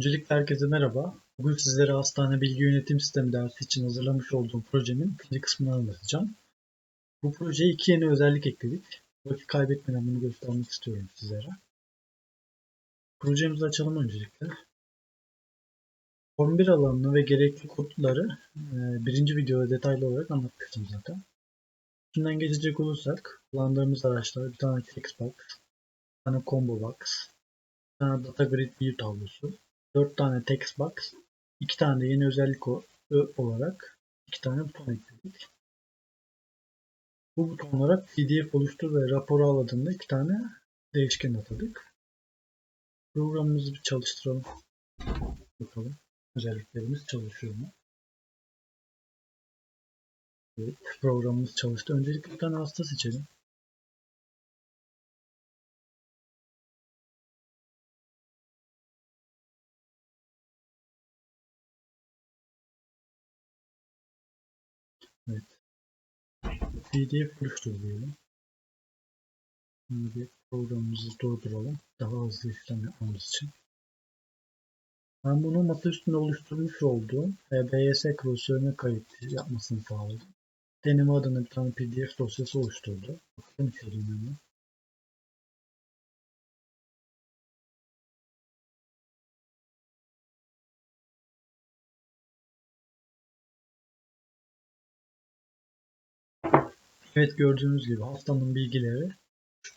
Öncelikle herkese merhaba. Bugün sizlere hastane bilgi yönetim sistemi dersi için hazırlamış olduğum projemin ikinci kısmını anlatacağım. Bu projeye iki yeni özellik ekledik. Vakit kaybetmeden bunu göstermek istiyorum sizlere. Projemizi açalım öncelikle. Form 1 alanını ve gerekli kodları e, birinci videoda detaylı olarak anlatmıştım zaten. Üstünden geçecek olursak kullandığımız araçlar bir tane textbox, bir tane combo box, bir tane data grid view tablosu, 4 tane text box, 2 tane de yeni özellik olarak 2 tane buton ekledik. Bu butonlara PDF oluştur ve rapor al adında 2 tane değişken atadık. Programımızı bir çalıştıralım. Bakalım özelliklerimiz çalışıyor mu? Evet, programımız çalıştı. Öncelikle bir tane hasta seçelim. Evet. PDF oluştur diyelim. Şimdi bir programımızı durduralım. Daha hızlı işlem yapmamız için. Ben bunu masa üstünde oluşturmuş olduğum HBS klasörüne kayıt yapmasını sağladım. Deneme adına bir tane PDF dosyası oluşturdu. Bakalım içeriğine Evet gördüğünüz gibi hastanın bilgileri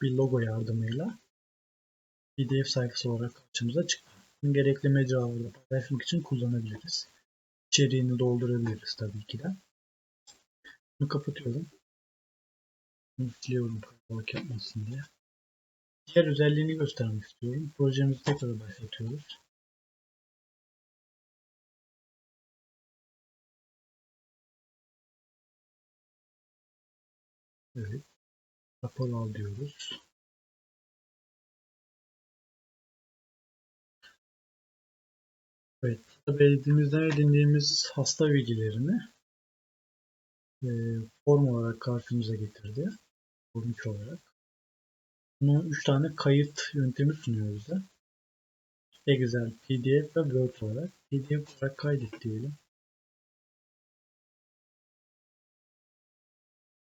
bir logo yardımıyla PDF sayfası olarak karşımıza çıktı. Gerekli mecralarda paylaşmak için kullanabiliriz. İçeriğini doldurabiliriz tabii ki de. Bunu kapatıyorum. Bunu siliyorum kalabalık yapmasın diye. Diğer özelliğini göstermek istiyorum. Projemizi tekrar başlatıyoruz. Evet. Rapor al diyoruz. Evet. Belediğimizden edindiğimiz hasta bilgilerini e, form olarak karşımıza getirdi. Form 3 olarak. Bunun 3 tane kayıt yöntemi sunuyor bize. Excel, PDF ve Word olarak. PDF olarak kaydet diyelim.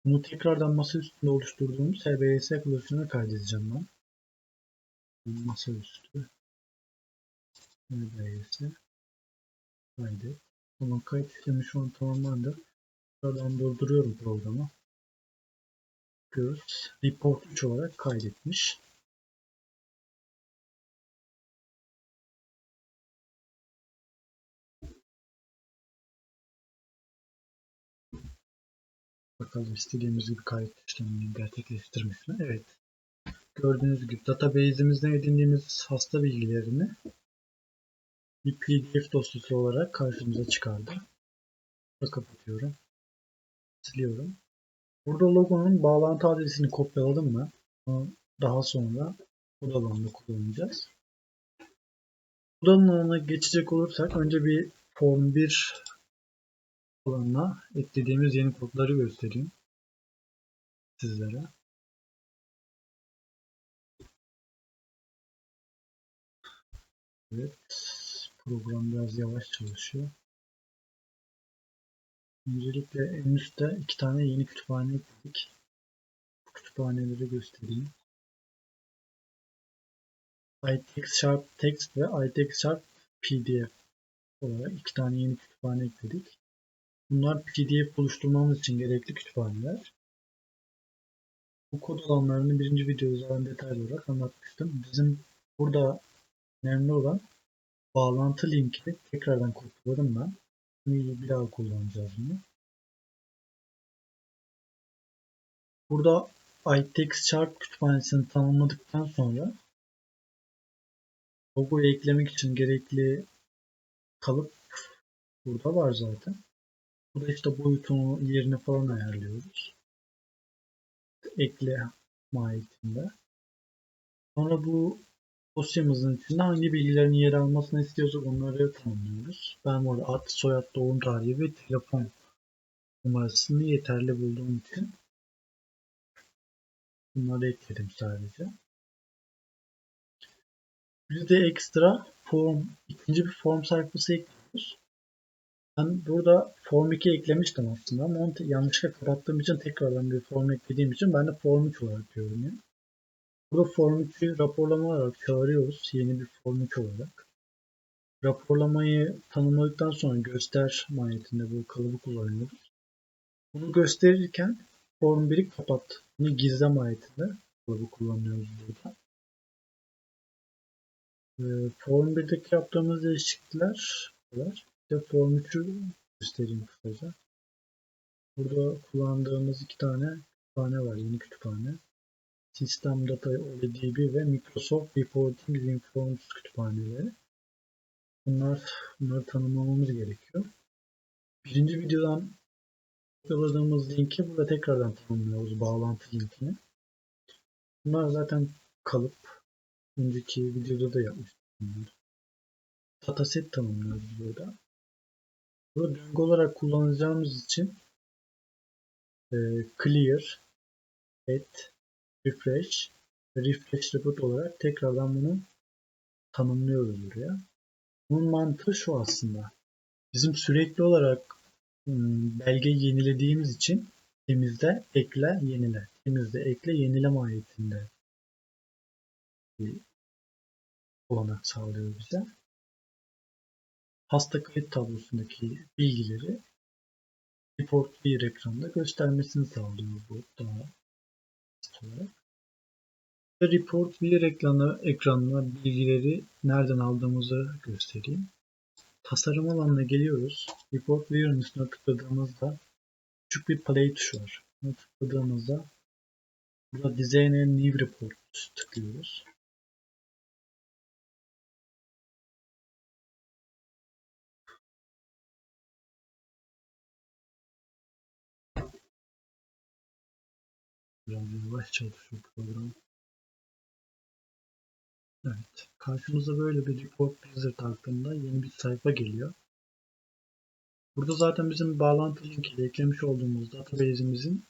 Bunu tekrardan masa üstünde oluşturduğumuz HBS klasörüne kaydedeceğim ben. Masa üstü. HBS. Kaydet. Tamam kayıt işlemi şu an tamamlandı. Tekrardan durduruyorum programı. Bakıyoruz. Report 3 olarak kaydetmiş. Bakalım istediğimiz gibi kayıt işlemini gerçekleştirmiş mi? Evet. Gördüğünüz gibi database'imizden edindiğimiz hasta bilgilerini bir PDF dosyası olarak karşımıza çıkardı. Kapatıyorum. Siliyorum. Burada logonun bağlantı adresini kopyaladım mı? Daha sonra alanında kullanacağız. Kod alanına geçecek olursak önce bir Form 1 alanına eklediğimiz yeni kodları göstereyim sizlere. Evet. Program biraz yavaş çalışıyor. Öncelikle en üstte iki tane yeni kütüphane ekledik. Bu kütüphaneleri göstereyim. iText Sharp Text ve iText Sharp PDF olarak iki tane yeni kütüphane ekledik. Bunlar PDF oluşturmamız için gerekli kütüphaneler. Bu kod alanlarını birinci videoda zaten detaylı olarak anlatmıştım. Bizim burada önemli olan bağlantı linkini tekrardan kopyaladım ben. Bunu bir daha kullanacağız bunu. Burada iText Sharp kütüphanesini tamamladıktan sonra logoyu eklemek için gerekli kalıp burada var zaten. Burada işte boyutunu, yerini falan ayarlıyoruz. Ekle mahiyetinde. Sonra bu dosyamızın içinde hangi bilgilerin yer almasını istiyorsak onları tanımlıyoruz. Ben burada ad, soyad, doğum tarihi ve telefon numarasını yeterli bulduğum için bunları ekledim sadece. Bir de ekstra form, ikinci bir form sayfası ekliyoruz. Ben burada form 2 eklemiştim aslında ama onu yanlışlıkla kapattığım için tekrardan bir form eklediğim için ben de form 3 olarak görünüyor. Burada form 3'ü raporlama olarak çağırıyoruz. Yeni bir form 3 olarak. Raporlamayı tanımladıktan sonra göster mahiyetinde bu kalıbı kullanıyoruz. Bunu gösterirken form 1'i kapat. Bunu gizle mahiyetinde kalıbı kullanıyoruz burada. Ee, form 1'deki yaptığımız değişiklikler. İşte form 3'ü göstereyim kısaca. Burada kullandığımız iki tane kütüphane var. Yeni kütüphane. System Data ODB ve Microsoft Reporting Informs kütüphaneleri. Bunlar, bunları tanımlamamız gerekiyor. Birinci videodan yolladığımız linki burada tekrardan tanımlıyoruz. Bağlantı linkini. Bunlar zaten kalıp. Önceki videoda da yapmıştık bunları. Dataset tanımlıyoruz burada. Burada döngü olarak kullanacağımız için e, clear, et, refresh refresh report olarak tekrardan bunu tanımlıyoruz buraya. Bunun mantığı şu aslında. Bizim sürekli olarak ım, belge yenilediğimiz için temizle, ekle, yenile. Temizle, ekle, yenile mahiyetinde bir olanak sağlıyor bize. Hasta kayıt tablosundaki bilgileri report bir ekranda göstermesini sağlıyor bu daha olarak. Ve report bir ekranı, ekranına bilgileri nereden aldığımızı göstereyim. Tasarım alanına geliyoruz. Report Viewer'ın üstüne tıkladığımızda küçük bir play tuşu var. Buna tıkladığımızda burada Design and New Report tıklıyoruz. Biraz yavaş çalışıyor program. Evet. Karşımıza böyle bir report wizard hakkında yeni bir sayfa geliyor. Burada zaten bizim bağlantı linkiyle eklemiş olduğumuz database'imizin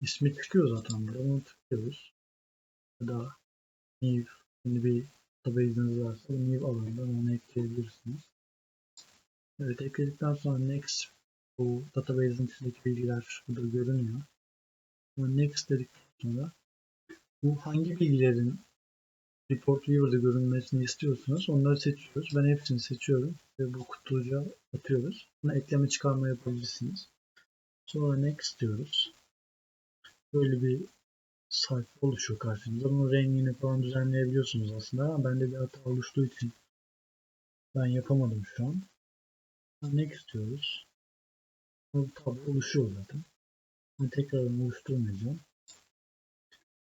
ismi çıkıyor zaten burada. Onu tıklıyoruz. Ya da new yeni bir database'iniz varsa new alanından onu ekleyebilirsiniz. Evet ekledikten sonra next bu database'in içindeki bilgiler burada görünüyor. Next dedikten sonra bu hangi bilgilerin Report Viewer'da görünmesini istiyorsunuz. Onları seçiyoruz. Ben hepsini seçiyorum ve bu kutucuğa atıyoruz. Buna ekleme çıkarma yapabilirsiniz. Sonra Next diyoruz. Böyle bir sayfa oluşuyor karşınızda. Bunun rengini falan düzenleyebiliyorsunuz aslında ama bende bir hata oluştuğu için ben yapamadım şu an. Next diyoruz. Bu tablo oluşuyor zaten. Ben tekrardan oluşturmayacağım.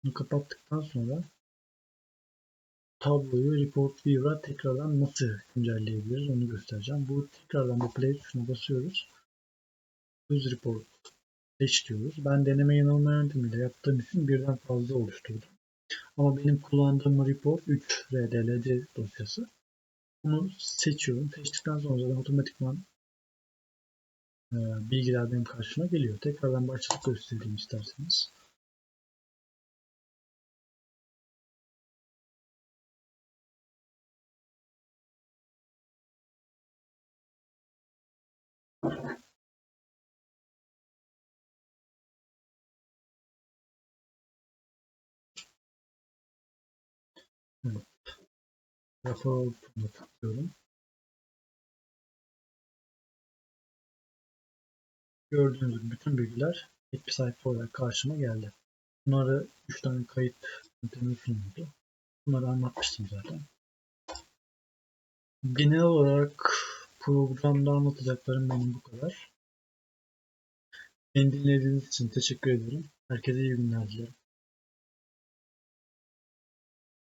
Bunu kapattıktan sonra tabloyu Report Viewer'a tekrardan nasıl güncelleyebiliriz onu göstereceğim. Bu tekrardan bu play tuşuna basıyoruz. Use Report seç diyoruz. Ben deneme yanılma yöntemiyle yaptığım için birden fazla oluşturdum. Ama benim kullandığım report 3 RDLC dosyası. Bunu seçiyorum. Seçtikten sonra zaten otomatikman bilgiler benim karşıma geliyor. Tekrardan başlık göstereyim isterseniz. Evet. Rapor butonuna tıklıyorum. Gördüğünüz bütün bilgiler tek bir sayfa olarak karşıma geldi. Bunları 3 tane kayıt yöntemi sunuyordu. Bunları anlatmıştım zaten. Genel olarak programda anlatacaklarım benim bu kadar. Beni dinlediğiniz için teşekkür ederim. Herkese iyi günler dilerim.